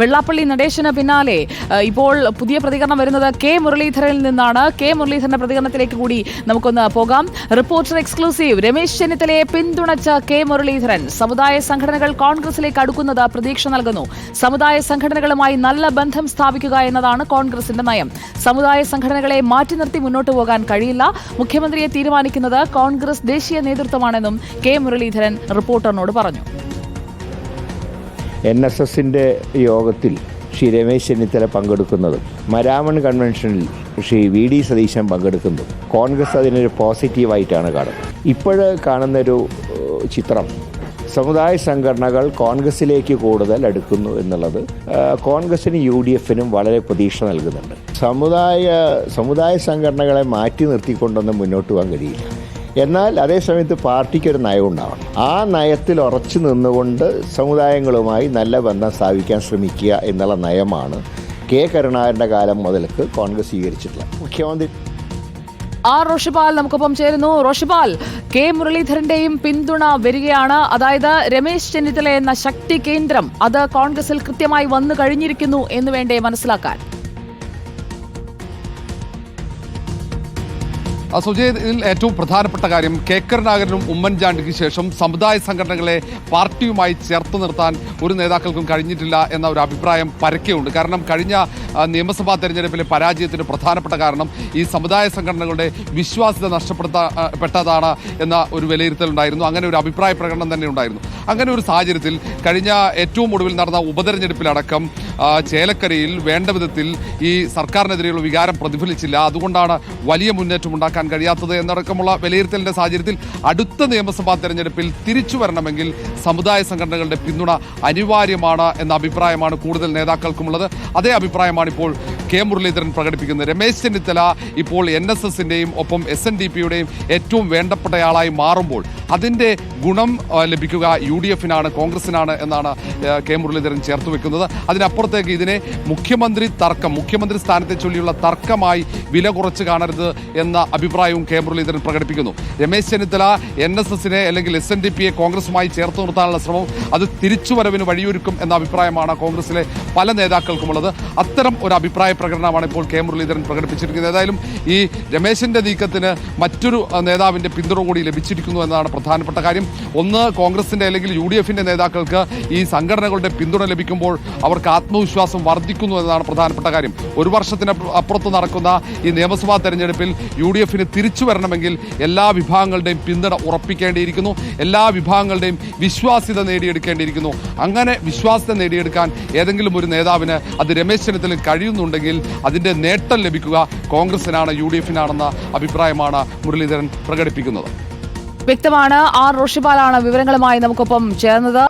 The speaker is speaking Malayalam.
വെള്ളാപ്പള്ളി നടേശന് പിന്നാലെ. ഇപ്പോൾ പുതിയ പ്രതികരണം വരുന്നത് കെ മുരളീധരനിൽ നിന്നാണ്. കെ മുരളീധരന്റെ പ്രതികരണത്തിലേക്ക് കൂടി നമുക്കൊന്ന് പോകാം. റിപ്പോർട്ടർ എക്സ്ക്ലൂസീവ് രമേശ് ചെന്നിത്തലയെ പിന്തുണച്ച കെ മുരളീധരൻ സമുദായ സംഘടനകൾ കോൺഗ്രസിലേക്ക് അടുക്കുന്നത് പ്രതീക്ഷ നൽകുന്നു. സമുദായ സംഘടനകളുമായി നല്ല ബന്ധം സ്ഥാപിക്കുക എന്നതാണ് കോൺഗ്രസിന്റെ നയം. സമുദായ സംഘടനകളെ മാറ്റി നിർത്തി മുന്നോട്ട് പോകാൻ കഴിയില്ല. മുഖ്യമന്ത്രിയെ തീരുമാനിക്കുന്നത് കോൺഗ്രസ് ദേശീയ നേതൃത്വമാണെന്നും കെ മുരളീധരൻ റിപ്പോർട്ടറിനോട് പറഞ്ഞു. എൻ എസ് എസിന്റെ യോഗത്തിൽ ശ്രീ രമേശ് ചെന്നിത്തല പങ്കെടുക്കുന്നത്. മരാമൺ കൺവെൻഷനിൽ ശ്രീ വി ഡി സതീശൻ പങ്കെടുക്കുന്നു കോൺഗ്രസ് അതിനൊരു പോസിറ്റീവായിട്ടാണ് കാണുന്നത്. ഇപ്പോൾ കാണുന്നൊരു ചിത്രം സമുദായ സംഘടനകൾ കോൺഗ്രസിലേക്ക് കൂടുതൽ അടുക്കുന്നു എന്നുള്ളത് കോൺഗ്രസിനും യു ഡി എഫിനും വളരെ പ്രതീക്ഷ നൽകുന്നുണ്ട്. സമുദായ സമുദായ സംഘടനകളെ മാറ്റി നിർത്തിക്കൊണ്ടൊന്നും മുന്നോട്ട് പോകാൻ കഴിയില്ല. എന്നാൽ അതേസമയത്ത് പാർട്ടിക്ക് ഒരു നയം ഉണ്ടാവണം. ആ നയത്തിൽ ഉറച്ചു നിന്നുകൊണ്ട് സമുദായങ്ങളുമായി നല്ല ബന്ധം സ്ഥാപിക്കാൻ ശ്രമിക്കുക എന്നുള്ള നയമാണ് കെ കരുണാകരന്റെ കാലം മുതൽക്ക് കോൺഗ്രസ് സ്വീകരിച്ചിട്ടുള്ളത്. മുഖ്യമന്ത്രി ആർ റോഷിപാൽ നമുക്കൊപ്പം ചേരുന്നു. റോഷിപാൽ കെ മുരളീധരന്റെയും പിന്തുണ വരികയാണ്. അതായത് രമേശ് ചെന്നിത്തല എന്ന ശക്തി കേന്ദ്രം അത് കോൺഗ്രസിൽ കൃത്യമായി വന്നു കഴിഞ്ഞിരിക്കുന്നു എന്ന് വേണ്ടേ മനസ്സിലാക്കാൻ? സുജയ് ഇതിൽ ഏറ്റവും പ്രധാനപ്പെട്ട കാര്യം കെ കരുണാകരനും ഉമ്മൻചാണ്ടിക്ക് ശേഷം സമുദായ സംഘടനകളെ പാർട്ടിയുമായി ചേർത്ത് നിർത്താൻ ഒരു നേതാക്കൾക്കും കഴിഞ്ഞിട്ടില്ല എന്ന ഒരു അഭിപ്രായം പരക്കെയുണ്ട്. കാരണം കഴിഞ്ഞ നിയമസഭാ തെരഞ്ഞെടുപ്പിലെ പരാജയത്തിന് പ്രധാനപ്പെട്ട കാരണം ഈ സമുദായ സംഘടനകളുടെ വിശ്വാസ്യത നഷ്ടപ്പെടുത്തപ്പെട്ടതാണ് എന്ന ഒരു വിലയിരുത്തലുണ്ടായിരുന്നു. അങ്ങനെ ഒരു അഭിപ്രായ പ്രകടനം തന്നെ ഉണ്ടായിരുന്നു. അങ്ങനെ ഒരു സാഹചര്യത്തിൽ കഴിഞ്ഞ ഏറ്റവും ഒടുവിൽ നടന്ന ഉപതെരഞ്ഞെടുപ്പിലടക്കം ചേലക്കരയിൽ വേണ്ട വിധത്തിൽ ഈ സർക്കാരിനെതിരെയുള്ള വികാരം പ്രതിഫലിച്ചില്ല. അതുകൊണ്ടാണ് വലിയ മുന്നേറ്റം ഉണ്ടാക്കാൻ കഴിയാത്തത് എന്നടക്കമുള്ള വിലയിരുത്തലിന്റെ സാഹചര്യത്തിൽ അടുത്ത നിയമസഭാ തെരഞ്ഞെടുപ്പിൽ തിരിച്ചു വരണമെങ്കിൽ സമുദായ സംഘടനകളുടെ പിന്തുണ അനിവാര്യമാണ് എന്ന അഭിപ്രായമാണ് കൂടുതൽ നേതാക്കൾക്കുമുള്ളത്. അതേ അഭിപ്രായമാണ് ഇപ്പോൾ കെ മുരളീധരൻ പ്രകടിപ്പിക്കുന്നത്. രമേശ് ചെന്നിത്തല ഇപ്പോൾ എൻ എസ് എസിന്റെയും ഒപ്പം എസ് എൻ ഡി പിയുടെയും ഏറ്റവും വേണ്ടപ്പെട്ടയാളായി മാറുമ്പോൾ അതിന്റെ ഗുണം ലഭിക്കുക യു ഡി എഫിനാണ് കോൺഗ്രസിനാണ് എന്നാണ് കെ മുരളീധരൻ ചേർത്ത് വെക്കുന്നത്. അതിനപ്പുറത്തേക്ക് ഇതിനെ മുഖ്യമന്ത്രി തർക്കം മുഖ്യമന്ത്രി സ്ഥാനത്തെ ചൊല്ലിയുള്ള തർക്കമായി വില കുറച്ച് കാണരുത് എന്ന അഭിപ്രായവും കെ മുരളീധരൻ പ്രകടിപ്പിക്കുന്നു. രമേശ് ചെന്നിത്തല എൻ എസ് എസിനെ അല്ലെങ്കിൽ എസ് എൻ ഡി പിയെ കോൺഗ്രസുമായി ചേർത്ത് നിർത്താനുള്ള ശ്രമം അത് തിരിച്ചുവരവിന് വഴിയൊരുക്കും എന്ന അഭിപ്രായമാണ് കോൺഗ്രസിലെ പല നേതാക്കൾക്കുമുള്ളത്. അത്തരം ഒരു അഭിപ്രായ പ്രകടനമാണ് ഇപ്പോൾ കെ മുരളീധരൻ പ്രകടിപ്പിച്ചിരിക്കുന്നത്. ഏതായാലും ഈ രമേശിന്റെ നീക്കത്തിന് മറ്റൊരു നേതാവിന്റെ പിന്തുണ കൂടി ലഭിച്ചിരിക്കുന്നു എന്നതാണ് പ്രധാനപ്പെട്ട കാര്യം. ഒന്ന് കോൺഗ്രസിന്റെ അല്ലെങ്കിൽ യു ഡി എഫിന്റെ നേതാക്കൾക്ക് ഈ സംഘടനകളുടെ പിന്തുണ ലഭിക്കുമ്പോൾ അവർക്ക് ആത്മവിശ്വാസം വർദ്ധിക്കുന്നു എന്നതാണ് പ്രധാനപ്പെട്ട കാര്യം. ഒരു വർഷത്തിന് അപ്പുറത്ത് നടക്കുന്ന ഈ നിയമസഭാ തെരഞ്ഞെടുപ്പിൽ യു ഡി എഫിന് തിരിച്ചു വരണമെങ്കിൽ എല്ലാ വിഭാഗങ്ങളുടെയും പിന്തുണ ഉറപ്പിക്കേണ്ടിയിരിക്കുന്നു. എല്ലാ വിഭാഗങ്ങളുടെയും വിശ്വാസ്യത നേടിയെടുക്കേണ്ടിയിരിക്കുന്നു. അങ്ങനെ വിശ്വാസ്യത നേടിയെടുക്കാൻ ഏതെങ്കിലും ഒരു നേതാവിന് അത് രമേശ് ചെന്നിത്തല കഴിയുന്നുണ്ടെങ്കിൽ അതിന്റെ നേട്ടം ലഭിക്കുക കോൺഗ്രസിനാണ് യു ഡി എഫിനാണെന്ന അഭിപ്രായമാണ് മുരളീധരൻ പ്രകടിപ്പിക്കുന്നത്. വ്യക്തമാണ്. ആർ റോഷിപാലാണ് വിവരങ്ങളുമായി നമുക്കൊപ്പം ചേർന്നത്.